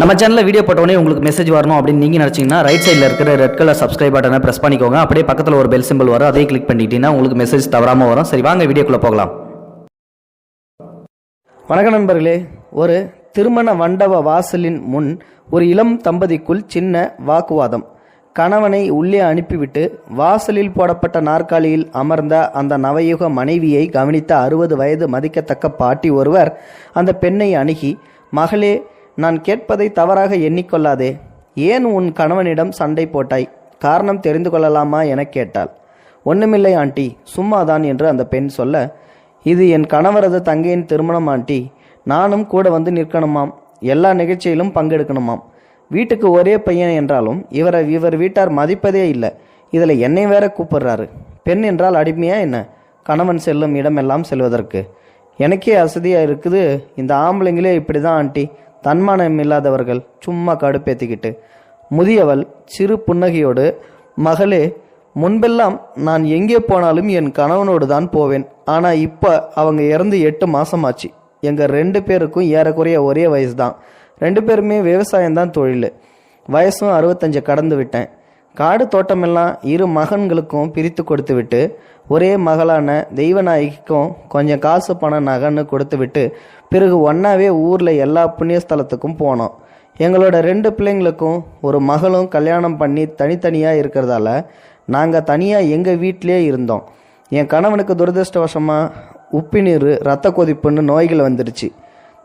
நம்ம சேனலில் வீடியோ போட்டோடனே உங்களுக்கு மெசேஜ் வரணும் அப்படின்னு நீங்கள் நினச்சிங்கன்னா ரைட் சைடில் இருக்கிற ரெட் கலர் சப்ஸ்கிரைப் பட்டனை ப்ரெஸ் பண்ணிக்கோங்க. அப்படியே பக்கத்தில் ஒரு பெல் சிம்பிள் வரும். அதே கிளிக் பண்ணிட்டீங்கன்னா உங்களுக்கு மெசேஜ் தவறாமல் வரும். சரி வாங்க வீடியோக்குள்ளே போகலாம். வணக்கம் நண்பர்களே. ஒரு திருமண மண்டப வாசலின் முன் ஒரு இளம் தம்பதிக்குள் சின்ன வாக்குவாதம். கணவனை உள்ளே அனுப்பிவிட்டு வாசலில் போடப்பட்ட நாற்காலியில் அமர்ந்த அந்த நவயுக மனைவியை கவனித்த அறுபது வயது மதிக்கத்தக்க பாட்டி ஒருவர் அந்த பெண்ணை அணுகி மகளே நான் கேட்பதை தவறாக எண்ணிக்கொள்ளாதே. ஏன் உன் கணவனிடம் சண்டை போட்டாய்? காரணம் தெரிந்து கொள்ளலாமா எனக் கேட்டாள். ஒன்றுமில்லை ஆண்டி. சும்மாதான் என்று அந்த பெண் சொல்ல இது என் கணவரது தங்கையின் திருமணம் ஆண்டி. நானும் கூட வந்து நிற்கணுமாம். எல்லா நிகழ்ச்சியிலும் பங்கெடுக்கணுமாம். வீட்டுக்கு ஒரே பையன் என்றாலும் இவரை இவர் வீட்டார் மதிப்பதே இல்லை. இதில் என்னை வேற கூப்பிடுறாரு. பெண் என்றால் அடிமையா என்ன? கணவன் செல்லும் இடமெல்லாம் செல்வதற்கு. எனக்கே அசதியாக இருக்குது. இந்த ஆம்பளைங்களே இப்படி தான் ஆண்டி. தன்மானம் இல்லாதவர்கள் சும்மா கடுப்பேத்திக்கிட்டு முதியவள் சிறு புன்னகையோடு மகளே முன்பெல்லாம் நான் எங்கே போனாலும் என் கணவனோடு தான் போவேன். ஆனால் இப்போ அவங்க இறந்து எட்டு மாசமாச்சு. எங்கள் ரெண்டு பேருக்கும் ஏறக்குறைய ஒரே வயசு தான் ரெண்டு பேருமே விவசாயம்தான் தொழில். வயசும் அறுபத்தஞ்சு கடந்து விட்டேன். காடு தோட்டமெல்லாம் இரு மகன்களுக்கும் பிரித்து கொடுத்து விட்டு ஒரே மகளான தெய்வநாயகிக்கும் கொஞ்சம் காசு பணம் நகைன்னு கொடுத்து விட்டு பிறகு ஒன்றாவே ஊரில் எல்லா புண்ணியஸ்தலத்துக்கும் போனோம். எங்களோட ரெண்டு பிள்ளைங்களுக்கும் ஒரு மகளும் கல்யாணம் பண்ணி தனித்தனியாக இருக்கிறதால நாங்கள் தனியாக எங்கள் வீட்டிலே இருந்தோம். என் கணவனுக்கு துரதிருஷ்டவசமாக உப்பிநீர் ரத்த கொதிப்புன்னு நோய்கள் வந்துருச்சு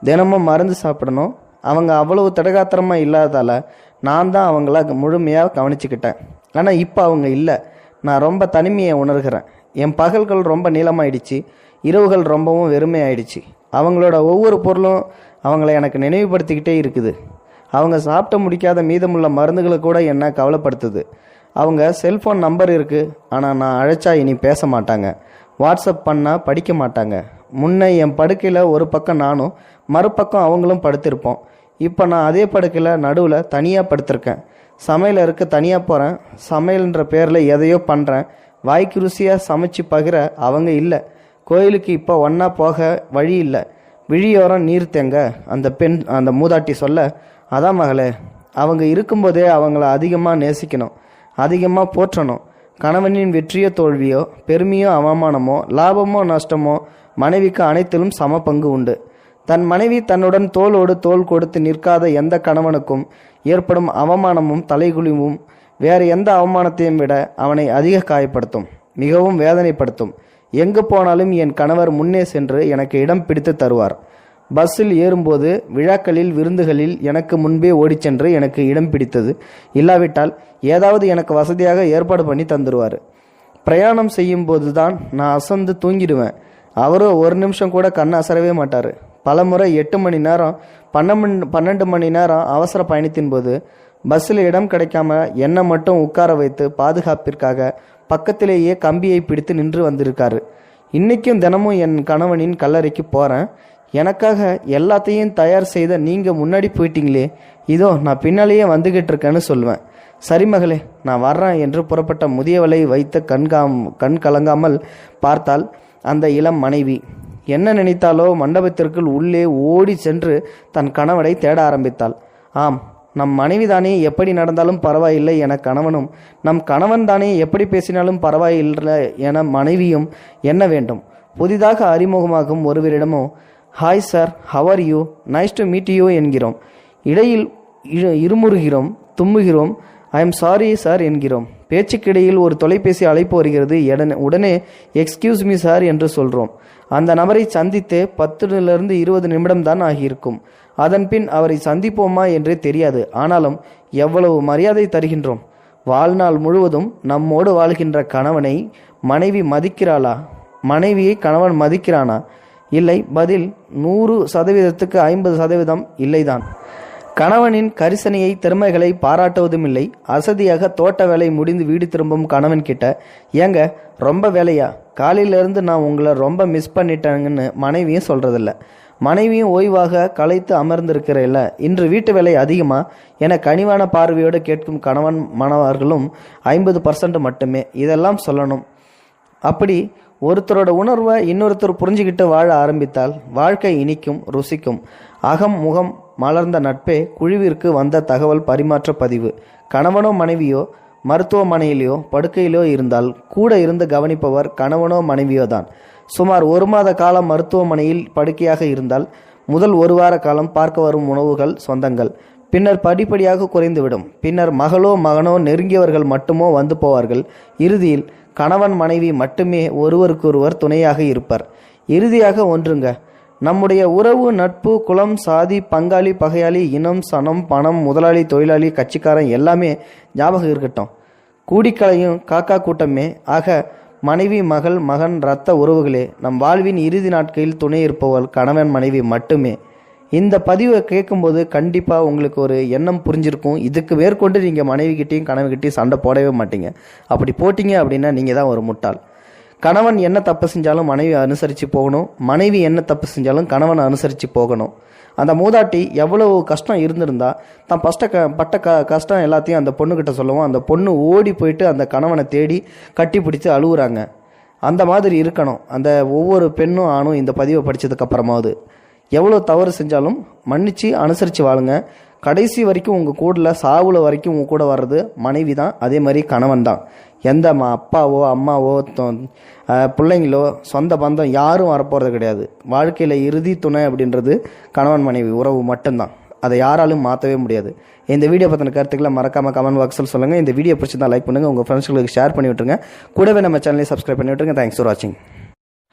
தினமும் மருந்து சாப்பிடணும். அவங்க அவ்வளவு தடகாத்திரமாக இல்லாததால் நான் தான் அவங்கள முழுமையாக கவனிச்சுக்கிட்டேன். ஆனால் இப்போ அவங்க இல்லை. நான் ரொம்ப தனிமையை உணர்கிறேன். என் பகல்கள் ரொம்ப நீளமாயிடுச்சு. இரவுகள் ரொம்பவும் வெறுமையாயிடுச்சு. அவங்களோட ஒவ்வொரு பொருளும் அவங்கள எனக்கு நினைவுபடுத்திக்கிட்டே இருக்குது. அவங்க சாப்பிட்ட முடிக்காத மீதமுள்ள மருந்துகளை கூட என்ன கவலைப்படுத்துது? அவங்க செல்ஃபோன் நம்பர் இருக்குது ஆனால் நான் அழைச்சா இனி பேச மாட்டாங்க. வாட்ஸ்அப் பண்ணால் படிக்க மாட்டாங்க. முன்ன என் படுக்கையில் ஒரு பக்கம் நானும் மறுபக்கம் அவங்களும் படுத்திருப்போம். இப்போ நான் அதே படுக்கையில் நடுவில் தனியாக படுத்திருக்கேன். சமையலருக்கு தனியாக போகிறேன் சமையல்ன்ற பேரில் எதையோ பண்ணுறேன் வாய்க்கு ருசியாக சமைச்சு பகிர அவங்க இல்லை. கோயிலுக்கு இப்போ ஒன்றா போக வழி இல்லை. விழியோரம் நீர் தேங்க அந்த பெண் அந்த மூதாட்டி சொல்ல அதான் மகளே அவங்க இருக்கும்போதே அவங்கள அதிகமாக நேசிக்கணும். அதிகமாக போற்றணும். கணவனின் வெற்றியோ தோல்வியோ பெருமையோ அவமானமோ லாபமோ நஷ்டமோ மனைவிக்கு அனைத்திலும் சம பங்கு உண்டு. தன் மனைவி தன்னுடன் தோளோடு தோல் கொடுத்து நிற்காத எந்த கணவனுக்கும் ஏற்படும் அவமானமும் தலைகுலிவும் வேறு எந்த அவமானத்தையும் விட அவனை அதிக காயப்படுத்தும் மிகவும் வேதனைப்படுத்தும். எங்கு போனாலும் என் கணவர் முன்னே சென்று எனக்கு இடம் பிடித்து தருவார். பஸ்ஸில் ஏறும்போது விழாக்களில் விருந்துகளில் எனக்கு முன்பே ஓடிச் சென்று எனக்கு இடம் பிடித்தது. இல்லாவிட்டால் ஏதாவது எனக்கு வசதியாக ஏற்பாடு பண்ணி தந்துடுவார். பிரயாணம் செய்யும்போது தான் நான் அசந்து தூங்கிடுவேன். அவரோ ஒரு நிமிஷம் கூட கண்ணை அசரவே மாட்டார். பலமுறை எட்டு மணி நேரம் பன்னெண்டு பன்னெண்டு மணி நேரம் அவசர பயணத்தின் போது பஸ்ஸில் இடம் கிடைக்காம என்னை மட்டும் உட்கார வைத்து பாதுகாப்பிற்காக பக்கத்திலேயே கம்பியை பிடித்து நின்று வந்திருக்காரு. இன்னைக்கும் தினமும் என் கணவனின் கல்லறைக்கு போகிறேன் எனக்காக எல்லாத்தையும் தயார் செய்த நீங்கள் முன்னாடி போயிட்டீங்களே இதோ நான் பின்னாலேயே வந்துகிட்டு இருக்கேன்னு சொல்லுவேன் சரி மகளே நான் வர்றேன் என்று புறப்பட்ட முதியவளை வைத்த கண்காம் கண் கலங்காமல் பார்த்தால் அந்த இளம் மனைவி. என்ன நினைத்தாலோ மண்டபத்திற்குள் உள்ளே ஓடி சென்று தன் கணவனை தேட ஆரம்பித்தாள். ஆம் நம் மனைவிதானே எப்படி நடந்தாலும் பரவாயில்லை என கணவனும் நம் கணவன் தானே எப்படி பேசினாலும் பரவாயில்லை என மனைவியும் என்ன வேண்டும். புதிதாக அறிமுகமாகும் ஒருவரிடமோ hi sir how are you nice to meet you என்கிறோம். இடையில் இரு- இருமுறுகிறோம் தும்முகிறோம். ஐ எம் சாரி சார் என்கிறோம். பேச்சுக்கிடையில் ஒரு தொலைபேசி அழைப்பு வருகிறது. எடனே- உடனே எக்ஸ்கியூஸ் மீ சார் என்று சொல்கிறோம் அந்த நபரை சந்தித்து பத்துலேருந்து இருபது நிமிடம் தான் ஆகியிருக்கும். அதன் பின் அவரை சந்திப்போமா என்றே தெரியாது. ஆனாலும் எவ்வளவு மரியாதை தருகின்றோம். வாழ்நாள் முழுவதும் நம்மோடு வாழ்கின்ற கணவனை மனைவி மதிக்கிறாளா? மனைவியை கணவன் மதிக்கிறானா? இல்லை பதில் நூறு சதவீதத்துக்கு ஐம்பது சதவீதம் இல்லைதான். கணவனின் கரிசனையை திறமைகளை பாராட்டுவதும் இல்லை அசதியாக தோட்ட வேலை முடிந்து வீடு திரும்பும் கணவன் கிட்ட ஏங்க ரொம்ப வேலையா? காலையிலேருந்து நான் உங்களை ரொம்ப மிஸ் பண்ணிட்டேங்கன்னு மனைவியும் சொல்கிறதில்ல மனைவியும் ஓய்வாக களைத்து அமர்ந்திருக்கிறேல்ல. இன்று வீட்டு வேலை அதிகமா? என கனிவான பார்வையோடு கேட்கும் கணவன் மணவர்களும் ஐம்பது பர்சன்ட் மட்டுமே. இதெல்லாம் சொல்லணும். அப்படி ஒருத்தரோட உணர்வை இன்னொருத்தர் புரிஞ்சுக்கிட்டு வாழ ஆரம்பித்தால் வாழ்க்கை இனிக்கும் ருசிக்கும். அகம் முகம் மலர்ந்த நட்பே குழுவிற்கு வந்த தகவல் பரிமாற்ற பதிவு. கணவனோ மனைவியோ மருத்துவமனையிலோ படுக்கையிலோ இருந்தால் கூட இருந்து கவனிப்பவர் கணவனோ மனைவியோ தான். சுமார் ஒரு மாத காலம் மருத்துவமனையில் படுக்கையாக இருந்தால் முதல் ஒரு வார காலம் பார்க்க வரும் உணவுகள் சொந்தங்கள். பின்னர் படிப்படியாக குறைந்துவிடும். பின்னர் மகளோ மகனோ நெருங்கியவர்கள் மட்டுமோ வந்து போவார்கள். இறுதியில் கணவன் மனைவி மட்டுமே ஒருவருக்கொருவர் துணையாக இருப்பர். இறுதியாக ஒன்றுங்க. நம்முடைய உறவு நட்பு குலம் சாதி பங்காளி பகையாளி இனம் சனம் பணம் முதலாளி தொழிலாளி கட்சிக்காரன் எல்லாமே ஞாபகம் இருக்கட்டும். கூடிக்கலையும் காக்கா கூட்டமே. ஆக மனைவி மகள் மகன் இரத்த உறவுகளே நம் வாழ்வின் இறுதி நாட்களில் துணை இருப்பவள் கணவன் மனைவி மட்டுமே. இந்த பதிவை கேட்கும்போது கண்டிப்பாக உங்களுக்கு ஒரு எண்ணம் புரிஞ்சிருக்கும். இதுக்கு மேற்கொண்டு நீங்கள் மனைவிக்கிட்டையும் கணவன்கிட்டையும் சண்டை போடவே மாட்டீங்க. அப்படி போட்டிங்க அப்படின்னா நீங்கள் தான் ஒரு முட்டாள். கணவன் என்ன தப்பு செஞ்சாலும் மனைவி அனுசரித்து போகணும். மனைவி என்ன தப்பு செஞ்சாலும் கணவனை அனுசரித்து போகணும். அந்த மூதாட்டி எவ்வளவு கஷ்டம் இருந்திருந்தா தான் பஸ்ட க பட்ட க கஷ்டம் எல்லாத்தையும் அந்த பொண்ணுக்கிட்ட சொல்லவும் அந்த பொண்ணு ஓடி போயிட்டு அந்த கணவனை தேடி கட்டி பிடிச்சி அழுகுறாங்க அந்த மாதிரி இருக்கணும். அந்த ஒவ்வொரு பெண்ணும் ஆணும் இந்த பதிவை படித்ததுக்கப்புறமாவது எவ்வளோ தவறு செஞ்சாலும் மன்னிச்சு அனுசரித்து வாழுங்க. கடைசி வரைக்கும் உங்கள் கூடல சாவுல வரைக்கும் உங்கள் கூட வர்றது மனைவி தான் அதே மாதிரி கணவன் தான் எந்த அப்பாவோ அம்மாவோ பிள்ளைங்களோ சொந்த பந்தம் யாரும் வரப்போகிறது கிடையாது. வாழ்க்கையில் இறுதி துணை அப்படின்றது கணவன் மனைவி உறவு மட்டும்தான். அதை யாராலும் மாற்றவே முடியாது. இந்த வீடியோ பற்றின கருத்துக்களை மறக்காமல் கமெண்ட் பாக்ஸில் சொல்லுங்கள் இந்த வீடியோ பிடிச்சிருந்தா லைக் பண்ணுங்கள் உங்கள் ஃப்ரெண்ட்ஸ்களுக்கு ஷேர் பண்ணி விட்டுருங்க. கூடவே நம்ம சேனலையும் சப்ஸ்கிரைப் பண்ணி விட்டுருங்க. தேங்க்ஸ் ஃபார் வாட்சிங்